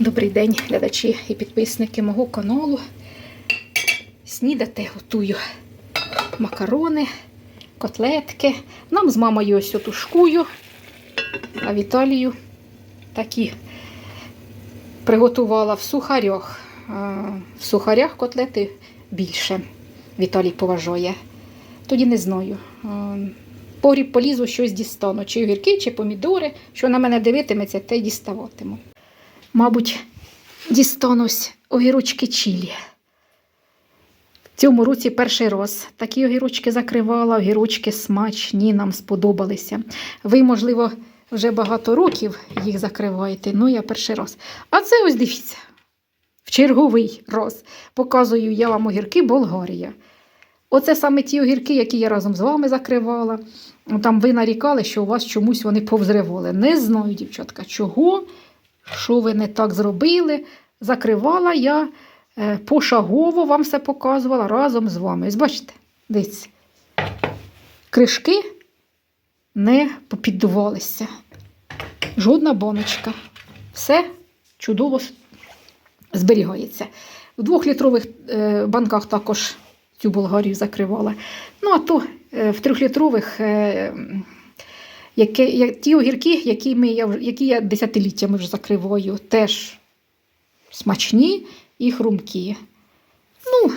Добрий день, глядачі і підписники мого каналу. Снідати готую макарони, котлетки. Нам з мамою ось тушкую, а Віталію такі приготувала в сухарях. В сухарях котлети більше. Віталій поважає. Тоді не знаю. А, Погріб полізу, щось дістану. Чи огірки, чи помідори. Що на мене дивитиметься, те й діставатиму. Мабуть, дістанусь огірочки чілі. В цьому році перший раз такі огірочки закривала, огірочки смачні, нам сподобалися. Ви, можливо, вже багато років їх закриваєте, ну я перший раз. А це ось дивіться, в черговий раз показую я вам огірки Болгарія. Оце саме ті огірки, які я разом з вами закривала. Там ви нарікали, що у вас чомусь вони повзривали. Не знаю, дівчатка, чого, що ви не так зробили. Закривала я е, пошагово вам все показувала разом з вами. Ось бачите, дивіться, кришки не попіддувалися. Жодна баночка. Все чудово зберігається. В двохлітрових е, банках також цю Болгарію закривала. Ну, а то е, в трьохлітрових яке, ті огірки, які, ми, які я десятиліттями вже закриваю, теж смачні і хрумкі. Ну,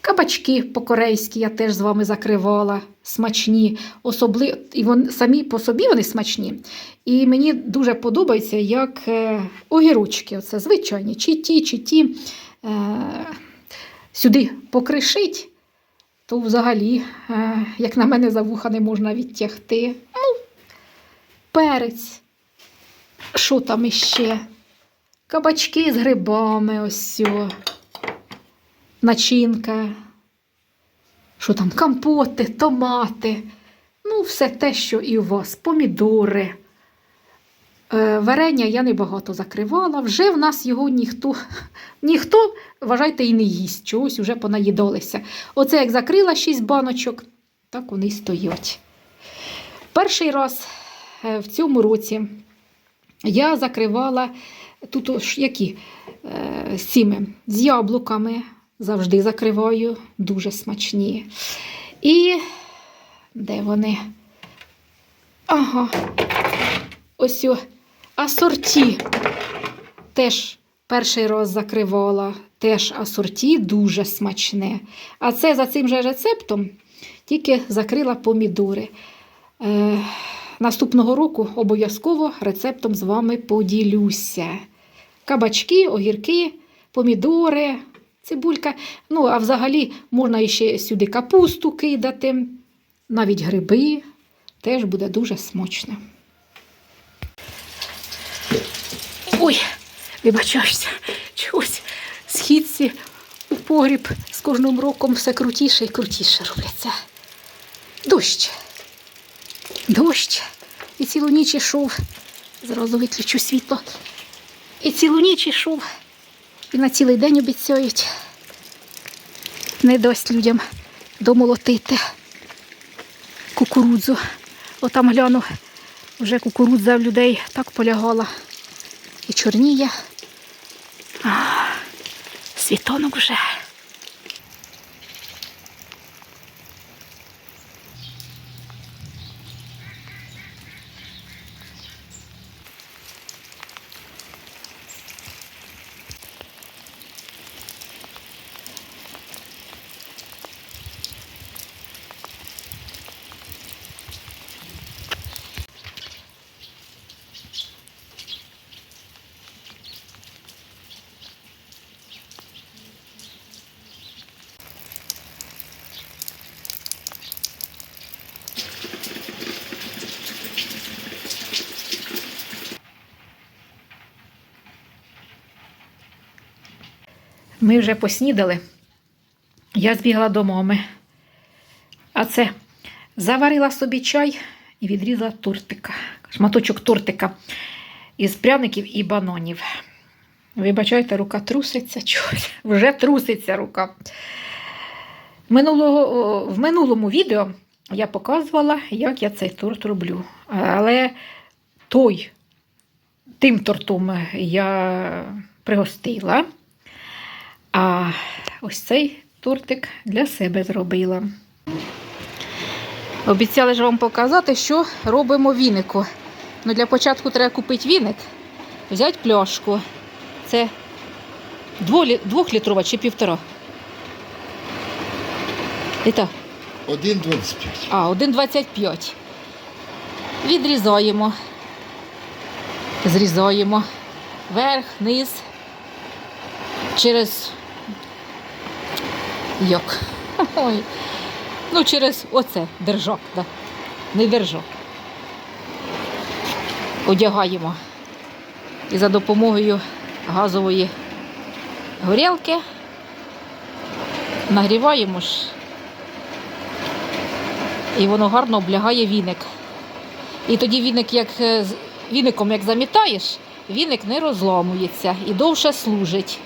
кабачки по-корейськи я теж з вами закривала, смачні, особливо, і вони самі по собі вони смачні. І мені дуже подобається, як е, огірочки, оце звичайні, чи ті, чи ті. Е, сюди покришить, то взагалі, е, як на мене, за вуха не можна відтягти. Ну, перець. Що там іще? Кабачки з грибами, ось. Начинка. Що там? Компоти, томати. Ну, все те, що і у вас. Помідори. Е, Варення я небагато закривала. Вже в нас його ніхто, ніхто, вважайте, і не їсть. Чогось вже понаїдалися. Оце як закрила 6 баночок, так вони й стоять. Перший раз в цьому році я закривала тут які е, цими, з яблуками. Завжди закриваю, дуже смачні. І де вони? Ага. Ось о, асорті. Теж перший раз закривала. Теж асорті дуже смачне. А це за цим же рецептом тільки закрила помідори. Е, наступного року обов'язково рецептом з вами поділюся. Кабачки, огірки, помідори, цибулька. Ну, а взагалі можна ще сюди капусту кидати, навіть гриби. Теж буде дуже смачно. Ой, вибачаюся, чогось східці у погріб з кожним роком все крутіше і крутіше робляться. Дощ. Дощ. І цілу ніч ішов. Зразу виключу світло. І цілу ніч ішов. І на цілий день обіцяють. Не дасть людям домолотити кукурудзу. Отам гляну, вже кукурудза в людей так полягала і чорніє. А, світонок вже. Ми вже поснідали. Я збігла до мами. А це заварила собі чай і відрізала тортика. Шматочок тортика із пряників і банонів. Вибачайте, рука труситься чогось. Вже труситься рука. Минулого, в минулому відео я показувала, як я цей торт роблю. Але той тим тортом я пригостила. А ось цей тортик для себе зробила. Обіцяли ж вам показати, що робимо вінику. Ну, для початку треба купити віник, взяти пляшку. Це двохлітрова чи півтора. І так. 1,25. А, 1,25. Відрізаємо. Зрізаємо. Верх, низ. Через. Як? Ой. Ну, через оце держак, да. Не держак. Одягаємо. І за допомогою газової горілки нагріваємо ж і воно гарно облягає віник. І тоді віник, як е, віником як замітаєш, віник не розламується і довше служить.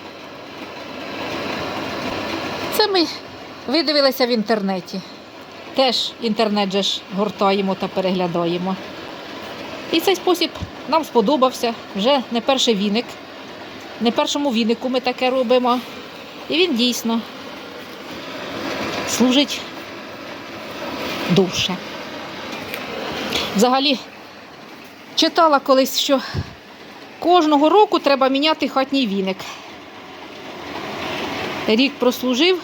Ми видивилися в інтернеті. Теж інтернет же ж гортаємо та переглядаємо. І цей спосіб нам сподобався. Вже не перший віник. Не першому вінику ми таке робимо. І він дійсно служить довше. Взагалі, читала колись, що кожного року треба міняти хатній віник. Рік прослужив,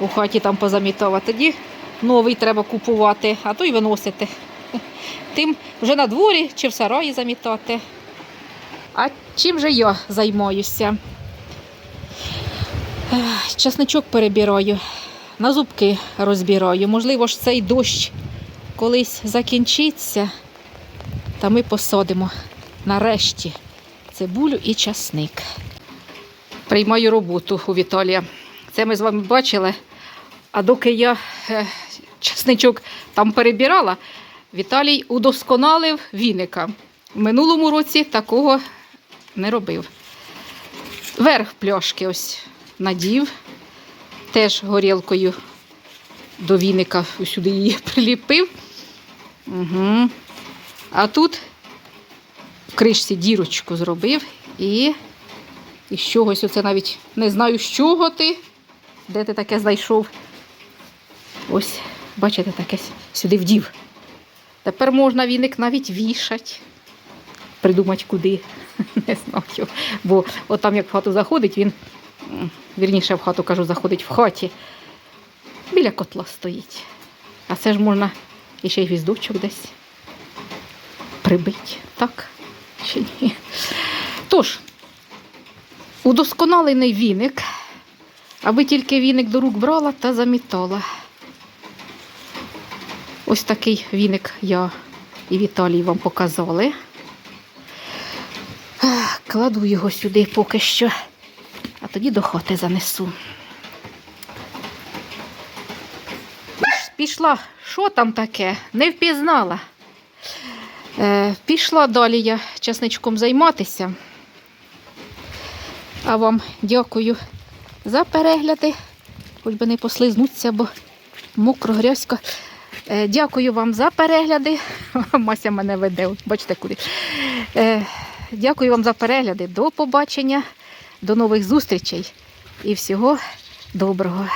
у хаті там позамітав, тоді новий треба купувати, а то й виносити. Тим вже на дворі чи в сараї замітати. А чим же я займаюся? Часничок перебираю на зубки розбираю. Можливо ж цей дощ колись закінчиться, та ми посадимо нарешті цибулю і часник. Приймаю роботу у Віталія. Це ми з вами бачили. А доки я е, часничок там перебирала, Віталій удосконалив віника. В минулому році такого не робив. Верх пляшки ось надів теж горілкою до віника сюди її приліпив. Угу. А тут в кришці дірочку зробив і з чогось оце навіть не знаю, з чого ти, де ти таке знайшов. Ось, бачите, таке сюди вдів. Тепер можна віник навіть вішати. Придумати куди. Не знаю. Бо от там як в хату заходить, він вірніше в хату кажу, заходить в хаті. Біля котла стоїть. А це ж можна ще й гвіздочок десь прибити. Так? Чи ні? Тож, удосконалений віник, аби тільки віник до рук брала та замітала. Ось такий віник я і Віталій вам показали. Кладу його сюди поки що, а тоді до хати занесу. Пішла, що там таке? Не впізнала. Е, пішла далі я часничком займатися. А вам дякую за перегляди. Хоч би не послизнуться, бо мокро, грязько. Е, дякую вам за перегляди. Мася мене веде, бачите куди. Е, дякую вам за перегляди. До побачення, до нових зустрічей і всього доброго.